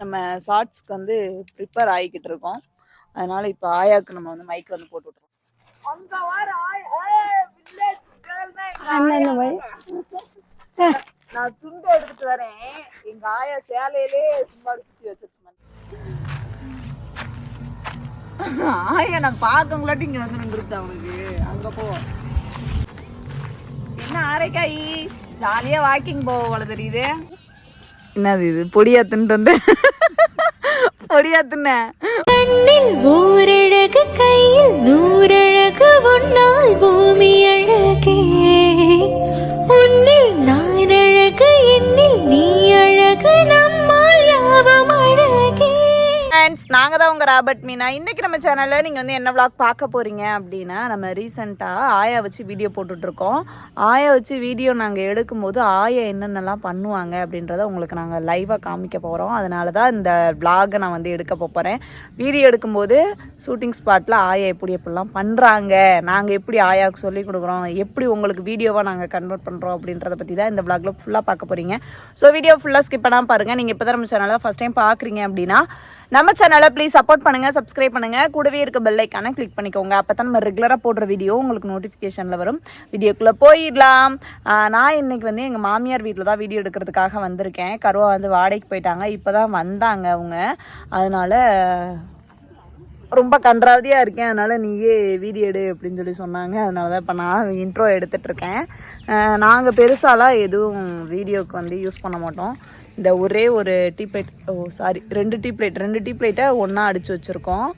நம்ம ஷார்ட்ஸ்க்கு வந்து ப்ரிப்பேர் ஆகிக்கிட்டு இருக்கோம். அதனால இப்போ ஆயாக்கு நம்ம வந்து மைக் வந்து போட்டு விட்ருவோம் அந்த வாரம் அண்ணன் போய் நான் துண்டு எடுத்துட்டு வரேன். எங்க ஆயா சேலையிலே சும்மா சுத்தி வச்சிருச்சு ஆயா நான் பார்க்கங்களாட்டி இங்க வந்து நின்றுச்சு அவனுக்கு அங்க போ. என்ன ஆரைக்காய்? ஜாலியா வாக்கிங் போக போல தெரியுது. என்னது இது? பொடியா தின்ட்டு வந்து பொடியா தின்ன கண்ணில் ஓரழகு கையில் நூறழகு உன்னால் பூமி அழகே. நாங்கள் தான் உங்கள் ராபர்ட் மீனா. இன்றைக்கி நம்ம சேனலில் நீங்கள் வந்து என்ன விளாக் பார்க்க போகிறீங்க அப்படின்னா நம்ம ரீசெண்டாக ஆயா வச்சு வீடியோ போட்டுட்ருக்கோம். ஆயா வச்சு வீடியோ நாங்கள் எடுக்கும்போது ஆயா என்னென்னலாம் பண்ணுவாங்க அப்படின்றத உங்களுக்கு நாங்கள் லைவாக காமிக்க போகிறோம் அதனால தான் இந்த விளாகை நான் வந்து எடுக்க போகிறேன் வீடியோ எடுக்கும்போது ஷூட்டிங் ஸ்பாட்டில் ஆயா எப்படி எப்படிலாம் பண்ணுறாங்க நாங்கள் எப்படி ஆயாவுக்கு சொல்லிக் கொடுக்குறோம் எப்படி உங்களுக்கு வீடியோவாக நாங்கள் கன்வெர்ட் பண்ணுறோம் அப்படின்றத பற்றி தான் இந்த விளாகில் ஃபுல்லாக பார்க்க போகிறீங்க ஸோ வீடியோ ஃபுல்லாக ஸ்கிப் பண்ணாமல் பாருங்கள் நீங்கள் இப்போ தான் நம்ம சேனலில் ஃபஸ்ட் டைம் பார்க்குறீங்க அப்படின்னா நம்ம சேனலை ப்ளீஸ் சப்போர்ட் பண்ணுங்கள் சப்ஸ்கிரைப் பண்ணுங்கள் கூடவே இருக்க பெல்லைக்கான கிளிக் பண்ணிக்கோங்க. அப்போ தான் நம்ம ரெகுலராக போடுற வீடியோ உங்களுக்கு நோட்டிஃபிகேஷனில் வரும். வீடியோக்குள்ளே போயிடலாம். நான் இன்றைக்கி வந்து எங்கள் மாமியார் வீட்டில் தான் வீடியோ எடுக்கிறதுக்காக வந்திருக்கேன். கருவா வந்து வாடகைக்கு போயிட்டாங்க. இப்போ தான் வந்தாங்க அவங்க. அதனால் ரொம்ப கன்றாவதியாக இருக்கேன். அதனால் நீயே வீடியோ எடு அப்படின்னு சொல்லி சொன்னாங்க. அதனால தான் இப்போ நான் இன்ட்ரோ எடுத்துகிட்ருக்கேன் நாங்கள் பெருசாலாம் எதுவும் வீடியோவுக்கு வந்து யூஸ் பண்ண மாட்டோம். இந்த ஒரே ஒரு டீ பிளேட் ஓ சாரி ரெண்டு டீ பிளேட் ரெண்டு டீ பிளேட்டை ஒன்றா அடித்து வச்சுருக்கோம்.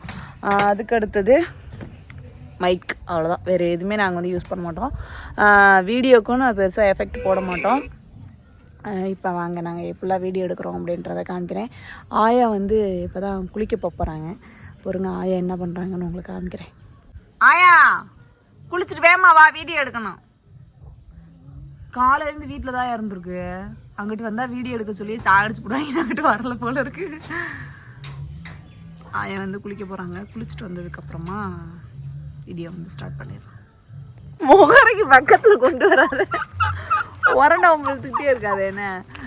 அதுக்கு அடுத்தது மைக் அவ்வளோதான் வேறு எதுவுமே நாங்கள் வந்து யூஸ் பண்ண மாட்டோம். வீடியோக்கும் நான் பெருசாக எஃபெக்ட் போட மாட்டோம். இப்போ வாங்க நாங்கள் எப்படிலாம் வீடியோ எடுக்கிறோம் அப்படின்றத காமிக்கிறேன். ஆயா வந்து இப்போ தான் குளிக்க போகிறாங்க பொறுங்க. ஆயா என்ன பண்ணுறாங்கன்னு உங்களுக்கு காமிக்கிறேன். ஆயா குளிச்சுட்டு வேமா வா வீடியோ எடுக்கணும். காலையிலேருந்து வீட்டில் தான் இருந்திருக்கு. அங்கிட்டு வந்தால் வீடியோ எடுக்க சொல்லி சாடிச்சு போடுவாங்க. அங்கிட்டு வரல போல இருக்கு. ஆயன் வந்து குளிக்க போகிறாங்க குளிச்சுட்டு வந்ததுக்கப்புறமா வீடியோ வந்து ஸ்டார்ட் பண்ணிடுறோம் முகரைக்கு பக்கத்தில் கொண்டு வராது. உரண்டை உங்களுக்கிட்டே இருக்காது. என்ன?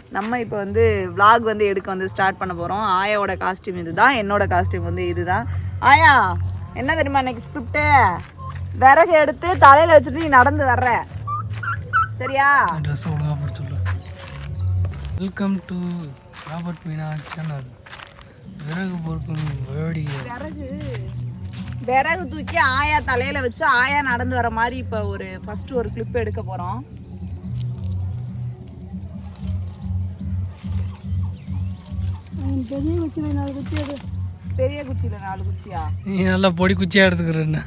நம்ம இப்போ வந்து விளாக் வந்து எடுக்க வந்து ஸ்டார்ட் பண்ண போகிறோம் ஆயாவோட காஸ்டியூம் இதுதான். என்னோட காஸ்டியூம் வந்து இதுதான். ஆயா என்ன தெரியுமா இன்னைக்கு ஸ்கிரிப்டு விறகு எடுத்து தலையில் வச்சுட்டு நீ நடந்து வர்ற. சரியா? Welcome to Robert Meena channel விறகு பொருட்கள் விறகு. விறகு தூக்கி ஆயா தலையில வச்சு ஆயா நடந்து வர மாதிரி இப்போ ஒரு ஃபர்ஸ்ட் ஒரு கிளிப் எடுக்க போறோம். பெரிய குச்சி நாலு குச்சி அது பெரிய குச்சியில நாலு குச்சியா? நீ நல்லா பொடி குச்சியாக எடுத்துக்கிறேன்னு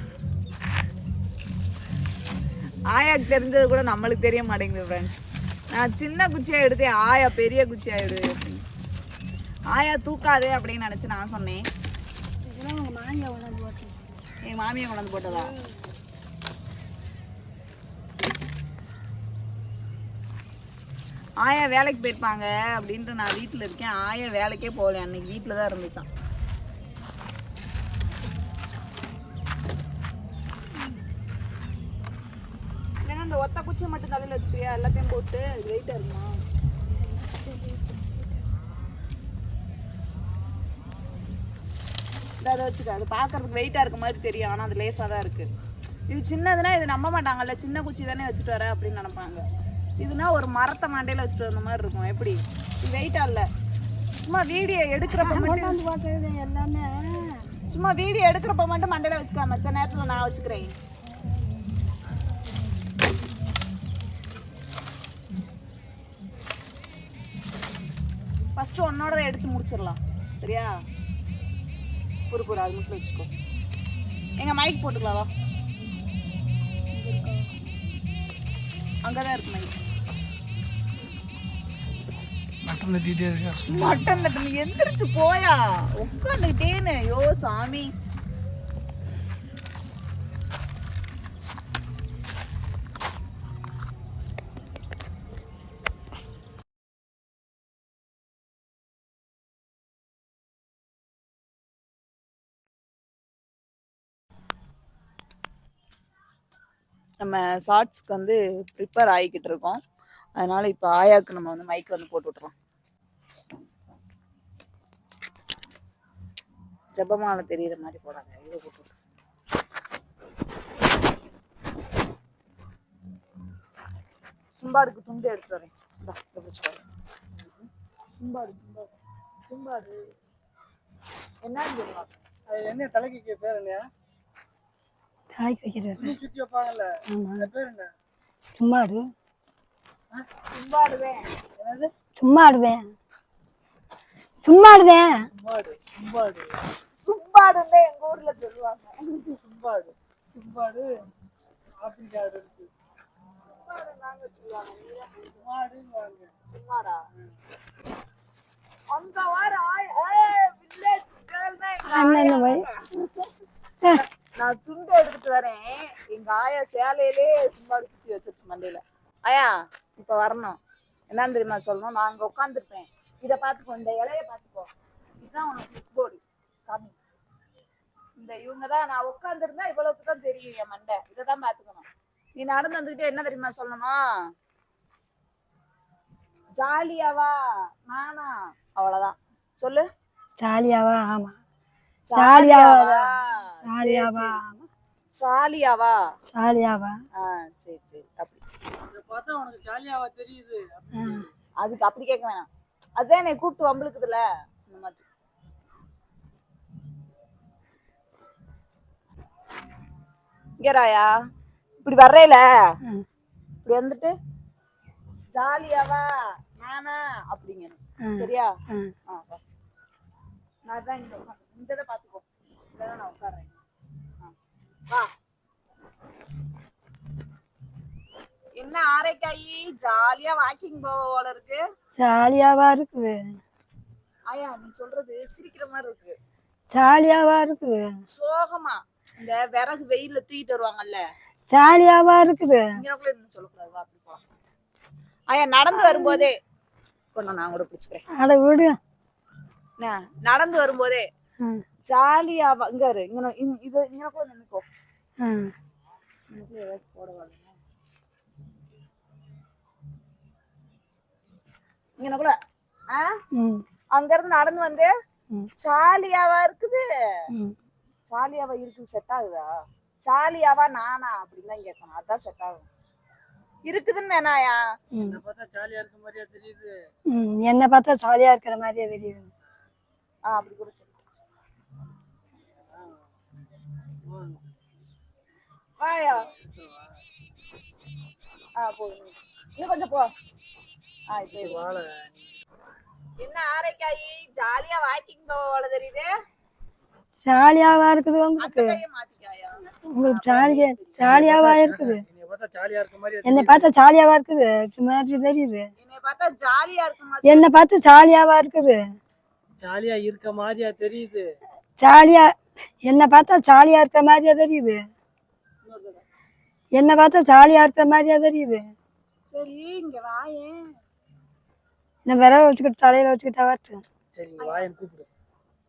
ஆயாக்கு தெரிஞ்சது கூட நம்மளுக்கு தெரிய மாட்டேங்குது ஃப்ரெண்ட்ஸ் நான் சின்ன குச்சியா எடுத்தேன். ஆயா பெரிய குச்சியா எடு. ஆயா தூக்காதே அப்படின்னு நினைச்சு நான் சொன்னேன். மாமியா என் மாமியை கொண்டாந்து போட்டதா? ஆயா வேலைக்கு போயிருப்பாங்க அப்படின்ட்டு நான் வீட்டில் இருக்கேன். ஆயா வேலைக்கே போகல. அன்னைக்கு வீட்டில் தான் இருந்துச்சான் இந்த ஒத்த குச்சி மட்டும் தலையில் வச்சுக்கிறியா? எல்லாத்தையும் போட்டு. வெயிட்டாக இருக்குமா? அதை வச்சுக்க. அது பார்க்கறதுக்கு வெயிட்டாக இருக்க மாதிரி தெரியும். ஆனால் அது லேசாக தான் இருக்குது இது சின்னதுன்னா இது நம்ப மாட்டாங்கல்ல. சின்ன குச்சி தானே வச்சுட்டு வர அப்படின்னு நினைப்பாங்க. இதுனா ஒரு மரத்தை மண்டையில் வச்சுட்டு வந்த மாதிரி இருக்கும். எப்படி? இது வெயிட்டாக இல்லை. சும்மா வீடியோ எடுக்கிறப்ப மட்டும் எல்லாமே. சும்மா வீடியோ எடுக்கிறப்ப மட்டும் மண்டையில் வச்சுக்க மற்ற நேரத்தில் நான் வச்சுக்கிறேன். ஃபஸ்ட்டு உன்னோட எடுத்து முடிச்சிடலாம். சரியா? பொறு பொறு அது மட்டும் வச்சுக்கோ. எங்க மைக் போட்டுக்கலாம் வா அங்கதான் இருக்கு மைக் மட்டன் தட்டிகிட்டே இருக்கா மட்டன் எந்திரிச்சு போயா? உட்காந்துக்கிட்டேன்னு. ஐயோ சாமி. நம்ம ஷார்ட்ஸ்க்கு வந்து ப்ரிப்பேர் ஆகிக்கிட்டு இருக்கோம். அதனால் இப்போ ஆயாக்கு நம்ம வந்து மைக் வந்து போட்டு விட்றோம் ஜபமாலை தெரியுற மாதிரி போடாத இதை போட்டு சும்பாடுக்கு துண்டு எடுத்து வரேன். சும்பாடு சும்பாடு சும்பாடு. என்னன்னு சொல்லுவாங்க அது என்ன தலைக்கு பேர் என்ன தலைக்கு வைக்கிறது சுத்தி வைப்பாங்கல்ல? அந்த பேர் என்ன? எங்க ஊர்ல சொல்லுவாங்க. சும்பாடு சும்பாடு ஆப்பிரிக்காடு இருக்கு. சும்மாடுங்க சும்மாடா? அந்த வாரம் வில்லேஜ் கேர்ள் தான் எங்க அண்ணன் போய் நான் துண்டு எடுத்துட்டு வரேன். எங்க ஆயா சேலையிலே சும்மா சுத்தி வச்சிருச்சு மண்டையில. ஆயா இப்ப வரணும். என்னன்னு தெரியுமா சொல்லணும்? நான் அங்க உட்காந்துருப்பேன் இத பாத்துக்கோ இந்த இலைய பாத்துக்கோ இதுதான் உனக்கு போடி கம்மி இந்த இவங்க தான் நான் உட்காந்துருந்தா இவ்வளவுக்கு தான் தெரியும் என் மண்டை. இதை தான் பாத்துக்கணும் நீ நடந்து வந்துகிட்டே என்ன தெரியுமா சொல்லணும்? ஜாலியாவா? நானா? அவ்வளவுதான். சொல்லு. ஜாலியாவா? ஆமா. ஜாலியாவா ஜாலியாவா ஜாலியாவா சரி, சரி. ஜாலியாவா ஜாலியாவா ஆ சரி சரி. அப்படி. பார்த்தா உனக்கு ஜாலியாவா தெரியுது அதுக்கு அப்படி கேட்க வேணாம். அதான் என்னை கூப்பிட்டு வம்பளுக்குதுல இந்த மாதிரி. இங்க ராயா. இப்படி வர்றேல. இப்படி வந்துட்டு ஜாலியாவா? நானா? அப்படிங்கணும் ம். சரியா. நான் தான் இங்க இந்த இதை பாத்துக்கோ. இதெல்லாம் நான் உட்கார்றேன் ஆ. வா. என்ன ஆரைக்காயி? ஜாலியா வாக்கிங் போல இருக்கு. ஜாலியாவா இருக்குது. ஆயா நீ சொல்றது சிரிக்கிற மாதிரி இருக்கு. ஜாலியாவா இருக்குது. சோகமா. இந்த விறகு வெயில்ல தூக்கிட்டு வருவாங்கல்ல. ஜாலியாவா இருக்குது. இங்கனக்குள்ள இருந்து சொல்லக்கூடாது. வா அப்படி போலாம் ஆயா நடந்து வரும்போதே. கொண்டு நான் கூட பிடிச்சுக்கிறேன். அட விடு. என்ன, நடந்து வரும்போதே. வ- இங்க இரு இங்க நோ- இங்க- இது இங்க கூட. அங்க இருந்து நடந்து வந்து. ஜாலியாவா இருக்குது. ஜாலியாவா இருக்குது செட் ஆகுதா? ஜாலியாவா நானா? அப்படின்னு தான் கேட்கணும். அதான் செட் ஆகும். இருக்குதுன்னு வேணாயா. இதை பார்த்தா ஜாலியா இருக்க மாதிரியா தெரியுது. என்னை பார்த்தா ஜாலியா இருக்கிற மாதிரியே தெரியுது. ஆ அப்படி கூட வாயா ஆ போதும் இன்னும் கொஞ்சம் போ ஆ இப்போ. வாழை என்ன ஆரைக்காயி ஜாலியா வாக்கிங் போல தெரியுது ஜாலியாவா இருக்குது உங்களுக்கு உங்களுக்கு ஜாலியா ஜாலியாவா இருக்குது என்னை பார்த்தா ஜாலியா இருக்க மாதிரியா என்னை தெரியுது பார்த்தா ஜாலியாவா இருக்குது மாதிரி தெரியுது என்னை பார்த்தா ஜாலியா இருக்க மாதிரி என்னை பார்த்து ஜாலியாவா இருக்குது ஜாலியா இருக்க மாதிரியா தெரியுது ஜாலியா என்னை பார்த்தா ஜாலியா இருக்கிற மாதிரியா தெரியுது என்னை பார்த்தா ஜாலியா இருக்கிற மாதிரியா தெரியுது. சரி இங்க வாயேன் இந்த விரவ வச்சுக்கிட்டு தலையில வச்சுக்கிட்டா வரட்டும் சரி இங்க வாயன் கூப்பிடு.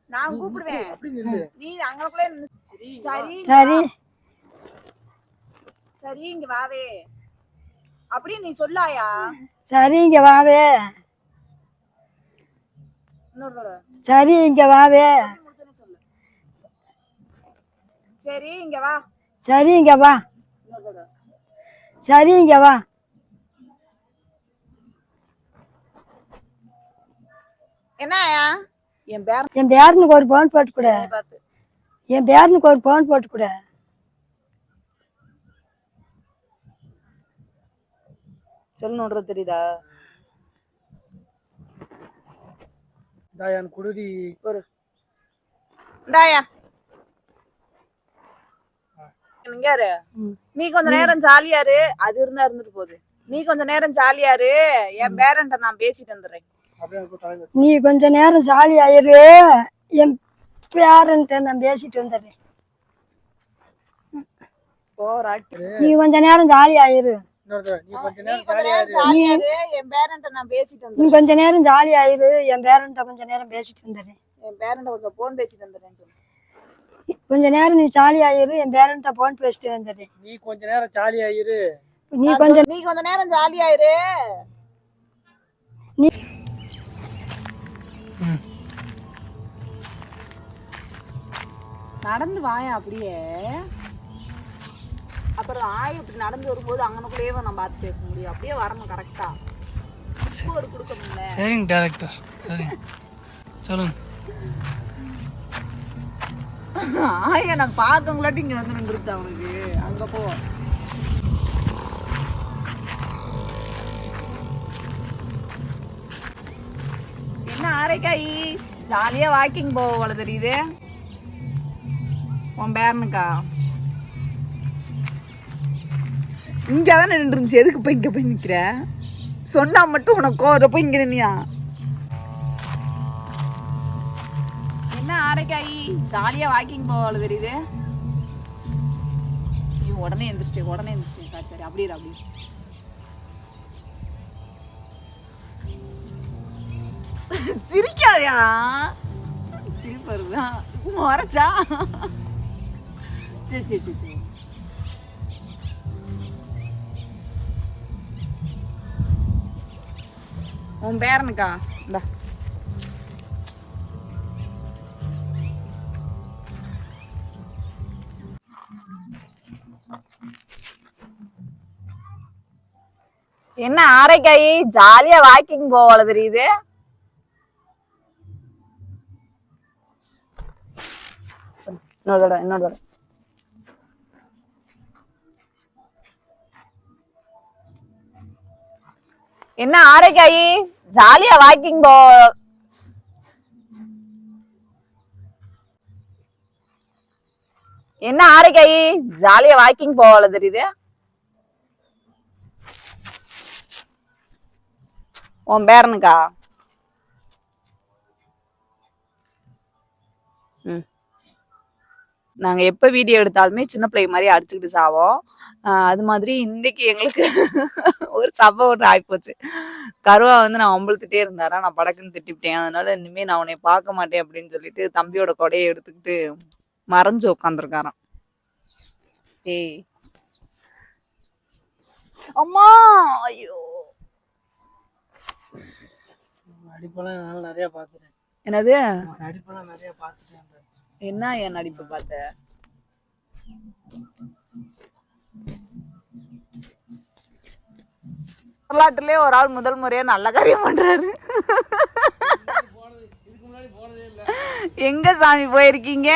நான் கூப்பிடுவேன். அப்படி நில்லு. நீ அங்கக்குள்ளே நின்னு சரி சரி சரி. இங்க வாவே. அப்படி நீ சொல்லாயா? சரி இங்க வாவே. இன்னொரு தடவை. சரி இங்க வாவே. சொல்லு. சரி இங்க வா. சரி இங்க வா. இன்னொரு தடவை சரி இங்க வா என்னயா? என் பேர என் பேரனுக்கு ஒரு பவுன் போட்டு கொடு. என் பேரனுக்கு ஒரு பவுன் போட்டு கொடு. சொல்லணுன்றது தெரியுதா? தாயான் குருதி. ஒரு இந்தாயா. இங்க இரு. ம். நீ கொஞ்ச நேரம் ஜாலியா இரு. அது இருந்தா இருந்துட்டு போகுது. நீ கொஞ்ச நேரம் ஜாலியா இரு. என் பேரன்ட்ட நான் பேசிட்டு வந்துடுறேன். நீ கொஞ்ச நேரம் ஜாலி ஆயிரு என் பேரன்ட்ட நான் பேசிட்டு வந்துடுறேன். நீ கொஞ்ச நேரம் ஜாலி ஆயிரு இன்னொரு தடவை, நீ கொஞ்ச நேரம் கொஞ்ச ஜாலியா நேரம் இரு. ஜாலியா இரு. என் பேரன்ட்ட நான் பேசிட்டு நீ வந்துடுறேன். கொஞ்ச நேரம் ஜாலி ஆயிரு என் பேரன்ட்ட கொஞ்ச நேரம் பேசிட்டு வந்துடுறேன். என் பேரன்ட்ட கொஞ்சம் போன் பேசிட்டு வந்துடுறேன்னு சொல்லு. கொஞ்ச நேரம் நீ ஜாலி ஆயிரு என் பேரன்ட்ட போன் பேசிட்டு வந்துடுறேன் நீ கொஞ்ச நேரம் ஜாலியா இரு நீ கொஞ்சம் நீ கொஞ்ச நேரம் ஜாலியா இரு நடந்து வாயா அப்படியே. அப்புறம் ஆய் இப்படி நடந்து வரும்போது அங்கனக்குள்ளேயே நான் பார்த்து பேச முடியும். அப்படியே வரணும் கரெக்டா கோடு கொடுக்கணும்ல. சரிங்க டேரக்டர் சரிங்க. சொல்லுங்க. ஆயா நான் பார்க்கங்களாட்டி இங்கே வந்து நின்றுச்சு அவனுக்கு. அங்கே போ. என்ன ஆரைக்காய்? ஜாலியாக வாக்கிங் போக போல தெரியுது? உன் பேரனுக்கா? இங்கே தானே நின்றுருந்துச்சு. எதுக்கு போய் இங்கே போய் நிற்கிற சொன்னால் மட்டும் உனக்கு கோர போய் இங்கே நின்னியா? காரைக்காய் ஜாலியாக ஜாலியா வாக்கிங் போவாள் தெரியுது. ஐயோ, உடனே எந்திரிச்சிட்டேன் உடனே எந்திரிச்சிட்டேன் சார் சரி அப்படியே அப்படி அப்படியே சிரிக்காதயா? சிரிப்பு வருதா மறைச்சா? சரி சரி சரி சரி. உன் பேரனுக்கா? இந்தா. என்ன ஆரைக்காய் ஜாலியா வாக்கிங் போவால தெரியுது? இன்னொரு தடவை இன்னொரு தடவை. என்ன ஆரைக்காய்? ஜாலியா வாக்கிங் போ என்ன ஆரைக்காய்? ஜாலியா வாக்கிங் போவால தெரியுது? உன் பேரனுக்கா? ம். நாங்கள் எப்போ வீடியோ எடுத்தாலுமே சின்ன பிள்ளை மாதிரி அடிச்சுக்கிட்டு சாவோம். அது மாதிரி இன்னைக்கு எங்களுக்கு ஒரு சம்பவம் ஒன்று ஆகிப்போச்சு கருவா வந்து நான் அம்பளத்துட்டே இருந்தாரா? நான் படக்குன்னு திட்டிவிட்டேன். அதனால இனிமேல் நான் உன்னை பார்க்க மாட்டேன் அப்படின்னு சொல்லிட்டு தம்பியோட கொடையை எடுத்துக்கிட்டு மறைஞ்சு உட்காந்துருக்காராம் ஏய். அம்மா! ஐயோ! நடிப்பெல்லாம் என்னால் நிறையா பார்த்துட்டேன் என்னது? நடிப்பெல்லாம் நிறையா பார்த்துட்டேன் என்ன என் நடிப்பு பார்த்த வரலாற்றுலயே ஒரு ஆள் முதல் முறையா நல்ல காரியம் பண்றாரு. எங்க சாமி போயிருக்கீங்க?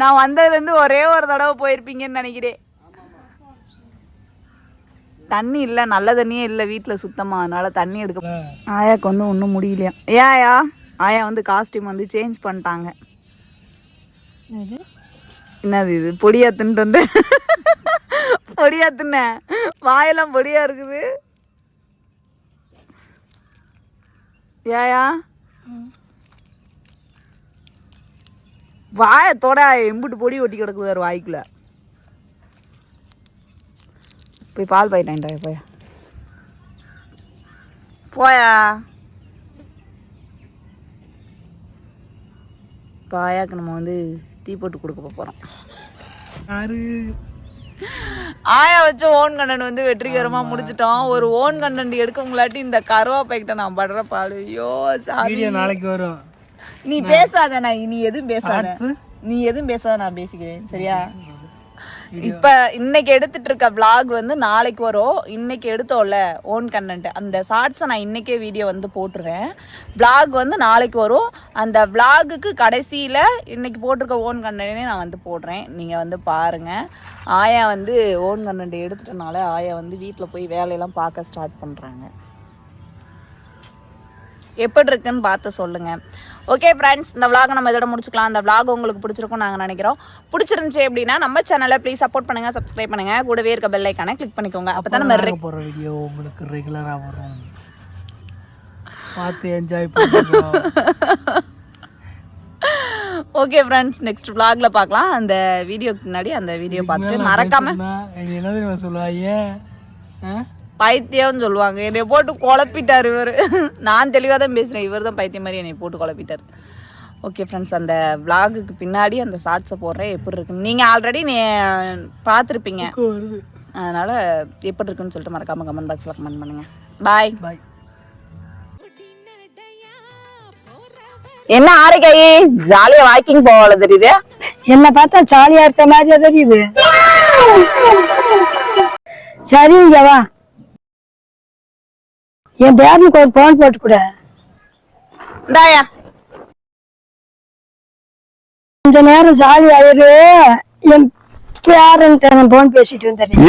நான் வந்ததுல இருந்து ஒரே ஒரு தடவை போயிருப்பீங்கன்னு நினைக்கிறேன். தண்ணி இல்ல நல்ல தண்ணியே இல்ல வீட்ல சுத்தமா அதனால தண்ணி எடுக்க ஆயாக்கு வந்து ஒன்றும் முடியலையா ஏயா ஆயா? வந்து காஸ்டியூம் வந்து சேஞ்ச் பண்ணிட்டாங்க. என்னது? இது? பொடியா தின்ட்டு வந்து பொடியா தின்ன? வாயெல்லாம் பொடியா இருக்குது. ஏயா? வாயத்தோட எம்புட்டு பொடி ஒட்டி கிடக்குது வாய்க்குள்ள. போய் பால் பாயிட்டான்டா போயா. போயா. பாயாக்கு நம்ம வந்து டீ போட்டு கொடுக்க போகிறோம் யாரு? ஆயா வச்சு ஓன் கண்டென்ட் வந்து வெற்றிகரமா முடிச்சிட்டோம் ஒரு ஓன் கண்டென்ட் எடுக்க முன்னாடி இந்த கருவா பைக்கிட்ட நான் படுற பாடு. ஐயோ வீடியோ நாளைக்கு வரும். நீ பேசாத நான் நீ எதுவும் பேசாத? நீ எதுவும் பேசாத நான் பேசிக்கிறேன். சரியா? இப்ப இன்னைக்கு எடுத்துட்டு இருக்க விளாக் வந்து நாளைக்கு வரும். இன்னைக்கு எடுத்தோம்ல ஓன் கண்டென்ட் அந்த ஷார்ட்ஸை நான் இன்னைக்கே வீடியோ வந்து போட்டுருவேன். விளாக் வந்து நாளைக்கு வரும். அந்த விளாகுக்கு கடைசியில் இன்னைக்கு போட்டிருக்க ஓன் கண்டென்ட்டே நான் வந்து போடுறேன். நீங்கள் வந்து பாருங்க. ஆயா வந்து ஓன் கண்டென்ட் எடுத்துட்டனால ஆயா வந்து வீட்டில் போய் வேலையெல்லாம் பார்க்க ஸ்டார்ட் பண்ணுறாங்க எப்படி இருக்குன்னு பார்த்து சொல்லுங்க. ஓகே ஃப்ரெண்ட்ஸ் இந்த vlog நம்ம இதோட முடிச்சுக்கலாம். அந்த vlog உங்களுக்கு பிடிச்சிருக்கும் நாங்கள் நினைக்கிறோம். பிடிச்சிருந்துச்சு அப்படின்னா நம்ம சேனலை ப்ளீஸ் சப்போர்ட் பண்ணுங்க சப்ஸ்கிரைப் பண்ணுங்க. கூடவே இருக்க பெல் ஐக்கானை கிளிக் பண்ணிக்கோங்க. அப்போ தான் நம்ம போடுற வீடியோ உங்களுக்கு ரெகுலரா வரும். பார்த்து என்ஜாய் பண்ணுவோம் ஓகே ஃப்ரெண்ட்ஸ் நெக்ஸ்ட் vlogல பார்க்கலாம். அந்த வீடியோக்கு முன்னாடி அந்த வீடியோ பார்த்துட்டு மறக்காம என்ன தெரியுமா சொல்லுவாங்க ஆ? பைத்தியம்னு சொல்லுவாங்க. என்னை போட்டு குழப்பிட்டார் இவர். நான் தெளிவாக தான் பேசுகிறேன் இவர் தான் பைத்தியம் மாதிரி என்னை போட்டு குழப்பிட்டார். ஓகே ஃப்ரெண்ட்ஸ் அந்த vlogக்கு பின்னாடி அந்த ஷார்ட்ஸை போடுறேன். எப்படி இருக்குன்னு. நீங்கள் ஆல்ரெடி நீ பார்த்துருப்பீங்க. அதனால் எப்படி இருக்குன்னு சொல்லிட்டு மறக்காமல் கமெண்ட் பாக்ஸில் கமெண்ட் பண்ணுங்கள் பாய் பாய் என்ன ஆரைக்காயி ஜாலியா வாக்கிங் போகல தெரியுது. என்ன பார்த்தா ஜாலியா இருக்க மாதிரியா தெரியுது. சரி இங்க வா. என் பேரனுக்கு ஒரு போன் போட்டு கொடு இந்தாயா. கொஞ்ச நேரம் ஜாலி ஆயிரு என் நான் போன் பேசிட்டு வந்துடுறேன்.